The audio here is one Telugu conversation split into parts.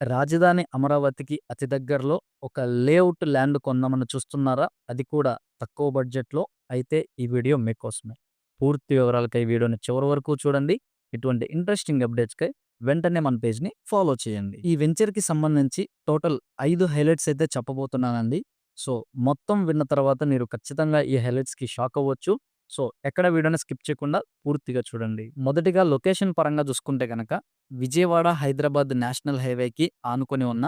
రాజధాని అమరావతికి అతి దగ్గరలో ఒక లేఅవుట్ ల్యాండ్ కొందామని చూస్తున్నారా? అది కూడా తక్కువ బడ్జెట్లో. అయితే ఈ వీడియో మీకోసమే. పూర్తి వివరాలకై వీడియోని చివరి వరకు చూడండి. ఇటువంటి ఇంట్రెస్టింగ్ అప్డేట్స్కై వెంటనే మన పేజ్ని ఫాలో చేయండి. ఈ వెంచర్కి సంబంధించి టోటల్ ఐదు హైలైట్స్ అయితే చెప్పబోతున్నానండి. సో మొత్తం విన్న తర్వాత మీరు ఖచ్చితంగా ఈ హైలైట్స్కి షాక్ అవ్వచ్చు. సో ఎక్కడ వీడియోని స్కిప్ చేయకుండా పూర్తిగా చూడండి. మొదటిగా లొకేషన్ పరంగా చూసుకుంటే కనుక విజయవాడ హైదరాబాద్ నేషనల్ హైవేకి ఆనుకొని ఉన్న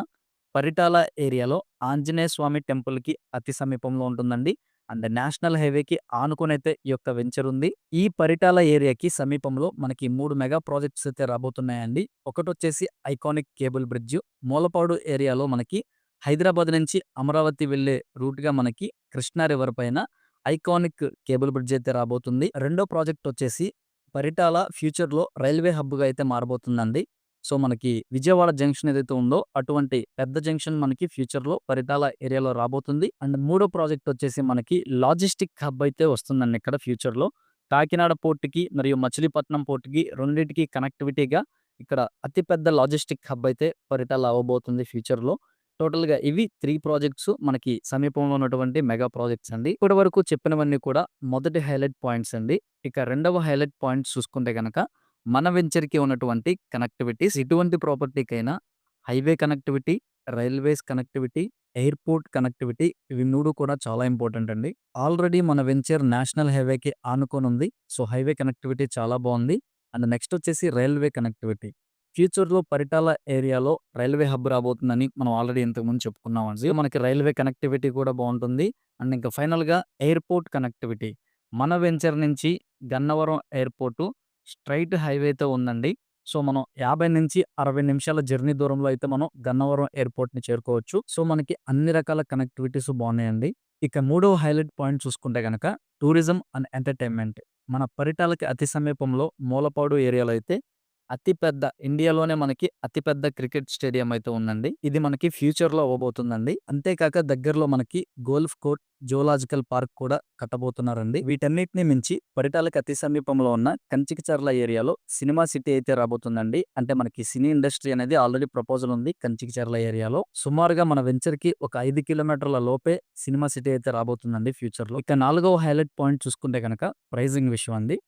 పరిటాల ఏరియాలో ఆంజనేయ స్వామి టెంపుల్కి అతి సమీపంలో ఉంటుందండి. అండ్ నేషనల్ హైవేకి ఆనుకొని అయితే ఈ యొక్క వెంచర్ ఉంది. ఈ పరిటాల ఏరియాకి సమీపంలో మనకి మూడు మెగా ప్రాజెక్ట్స్ అయితే రాబోతున్నాయండి. ఒకటి వచ్చేసి ఐకానిక్ కేబుల్ బ్రిడ్జ్. మూలపాడు ఏరియాలో మనకి హైదరాబాద్ నుంచి అమరావతి వెళ్ళే రూట్గా మనకి కృష్ణా రివర్ పైన ఐకానిక్ కేబుల్ బ్రిడ్జ్ అయితే రాబోతుంది. రెండో ప్రాజెక్ట్ వచ్చేసి పరిటాల ఫ్యూచర్లో రైల్వే హబ్గా అయితే మారబోతుందండి. సో మనకి విజయవాడ జంక్షన్ ఏదైతే ఉందో అటువంటి పెద్ద జంక్షన్ మనకి ఫ్యూచర్లో పరిటాల ఏరియాలో రాబోతుంది. అండ్ మూడో ప్రాజెక్ట్ వచ్చేసి మనకి లాజిస్టిక్ హబ్ అయితే వస్తుందండి ఇక్కడ ఫ్యూచర్లో. కాకినాడ పోర్టుకి మరియు మచిలీపట్నం పోర్టుకి రెండింటికి కనెక్టివిటీగా ఇక్కడ అతిపెద్ద లాజిస్టిక్ హబ్ అయితే పరిటాల అవ్వబోతుంది ఫ్యూచర్లో. టోటల్గా ఇవి త్రీ ప్రాజెక్ట్స్ మనకి సమీపంలో ఉన్నటువంటి మెగా ప్రాజెక్ట్స్ అండి. ఇప్పటి వరకు చెప్పినవన్నీ కూడా మొదటి హైలైట్ పాయింట్స్ అండి. ఇక రెండవ హైలైట్ పాయింట్స్ చూసుకుంటే కనుక మన వెంచర్కి ఉన్నటువంటి కనెక్టివిటీస్ ఇటువంటి ప్రాపర్టీకైనా highway connectivity railways connectivity airport connectivity ఇవి మూడు కూడా చాలా ఇంపార్టెంట్ అండి. ఆల్రెడీ మన వెంచర్ నేషనల్ హైవేకి ఆనుకొని ఉంది. సో హైవే కనెక్టివిటీ చాలా బాగుంది. అండ్ నెక్స్ట్ వచ్చేసి రైల్వే కనెక్టివిటీ. ఫ్యూచర్లో పరిటాల ఏరియాలో రైల్వే హబ్ రాబోతుందని మనం ఆల్రెడీ ఇంతకుముందు చెప్పుకున్నామండి మనకి రైల్వే కనెక్టివిటీ కూడా బాగుంటుంది. అండ్ ఇంకా ఫైనల్గా ఎయిర్పోర్ట్ కనెక్టివిటీ. మన వెంచర్ నుంచి గన్నవరం ఎయిర్పోర్టు స్ట్రైట్ హైవేతో ఉందండి. సో మనం యాభై నుంచి అరవై నిమిషాల జర్నీ దూరంలో అయితే మనం గన్నవరం ఎయిర్పోర్ట్ని చేరుకోవచ్చు. సో మనకి అన్ని రకాల కనెక్టివిటీస్ బాగున్నాయండి. ఇక మూడవ హైలైట్ పాయింట్ చూసుకుంటే కనుక టూరిజం అండ్ ఎంటర్టైన్మెంట్. మన పరిటాలకి అతి సమీపంలో మూలపాడు ఏరియాలో అయితే అతిపెద్ద ఇండియాలోనే మనకి అతిపెద్ద క్రికెట్ స్టేడియం అయితే ఉందండి. ఇది మనకి ఫ్యూచర్లో అవ్వబోతుందండి. అంతేకాక దగ్గరలో మనకి గోల్ఫ్ కోర్ట్ జూలాజికల్ పార్క్ కూడా కట్టబోతున్నారండి. వీటన్నిటిని మించి పరిటాలకు అతి సమీపంలో ఉన్న కంచికిచర్ల ఏరియాలో సినిమా సిటీ అయితే రాబోతుందండి. అంటే మనకి సినీ ఇండస్ట్రీ అనేది ఆల్రెడీ ప్రపోజల్ ఉంది కంచికిచర్ల ఏరియాలో. సుమారుగా మన వెంచర్కి ఒక ఐదు కిలోమీటర్ల లోపే సినిమా సిటీ అయితే రాబోతుందండి ఫ్యూచర్లో ఇక నాలుగవ హైలైట్ పాయింట్ చూసుకుంటే కనుక ప్రైజింగ్ విషయం అండి.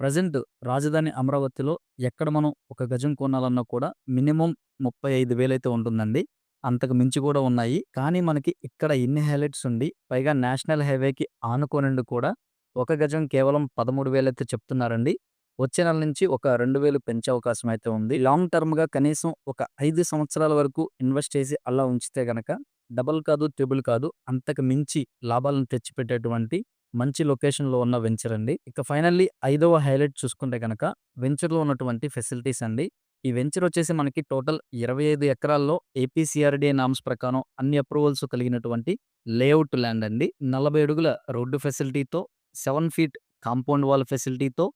ప్రజెంట్ రాజధాని అమరావతిలో ఎక్కడ మనం ఒక గజం కొనాలన్నా కూడా మినిమం ముప్పై ఐదు వేలైతే ఉంటుందండి. అంతకు మించి కూడా ఉన్నాయి. కానీ మనకి ఇక్కడ ఇన్ని హైలైట్స్ ఉండి పైగా నేషనల్ హైవేకి ఆనుకోనండి కూడా ఒక గజం కేవలం పదమూడు వేలైతే చెప్తున్నారండి. వచ్చే నెల నుంచి ఒక రెండు వేలు పెంచే అవకాశం అయితే ఉంది. లాంగ్ టర్మ్గా కనీసం ఒక ఐదు సంవత్సరాల వరకు ఇన్వెస్ట్ చేసి అలా ఉంచితే గనక డబల్ కాదు ట్రిబుల్ కాదు అంతకు మించి లాభాలను తెచ్చిపెట్టేటువంటి మంచి లొకేషన్లో ఉన్న వెంచర్ అండి. ఇక ఫైనల్లీ ఐదవ హైలైట్ చూసుకుంటే కనుక వెంచర్లో ఉన్నటువంటి ఫెసిలిటీస్ అండి. ఈ వెంచర్ వచ్చేసి మనకి టోటల్ ఇరవై ఐదు ఎకరాల్లో ఏపీసీఆర్డీఏ నామ్స్ ప్రకారం అన్ని అప్రూవల్స్ కలిగినటువంటి లేఅవుట్ ల్యాండ్ అండి. నలభై అడుగుల రోడ్డు ఫెసిలిటీతో seven feet compound wall ఫెసిలిటీతో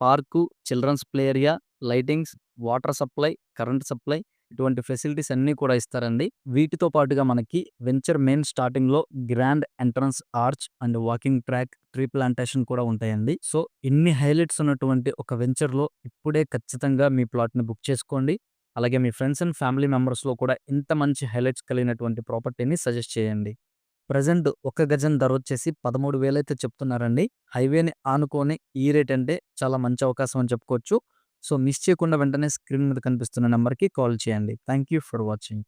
park children's play area lightings water supply current supply ఇటువంటి ఫెసిలిటీస్ అన్నీ కూడా ఇస్తారండి. వీటితో పాటుగా మనకి వెంచర్ మెయిన్ స్టార్టింగ్లో grand entrance arch and walking track tree plantation కూడా ఉంటాయండి. సో ఇన్ని హైలైట్స్ ఉన్నటువంటి ఒక వెంచర్లో ఇప్పుడే ఖచ్చితంగా మీ ప్లాట్ని బుక్ చేసుకోండి. అలాగే మీ ఫ్రెండ్స్ అండ్ ఫ్యామిలీ మెంబర్స్లో కూడా ఇంత మంచి హైలైట్స్ కలిగినటువంటి ప్రాపర్టీని సజెస్ట్ చేయండి. ప్రజెంట్ ఒక గజం ధర వచ్చేసి పదమూడు వేలైతే చెప్తున్నారండి. హైవేని ఆనుకొని ఈ రేట్ అంటే చాలా మంచి అవకాశం అని చెప్పుకోవచ్చు. సో మిస్ చేయకుండా వెంటనే స్క్రీన్ మీద కనిపిస్తున్న నెంబర్కి కాల్ చేయండి. Thank you for watching.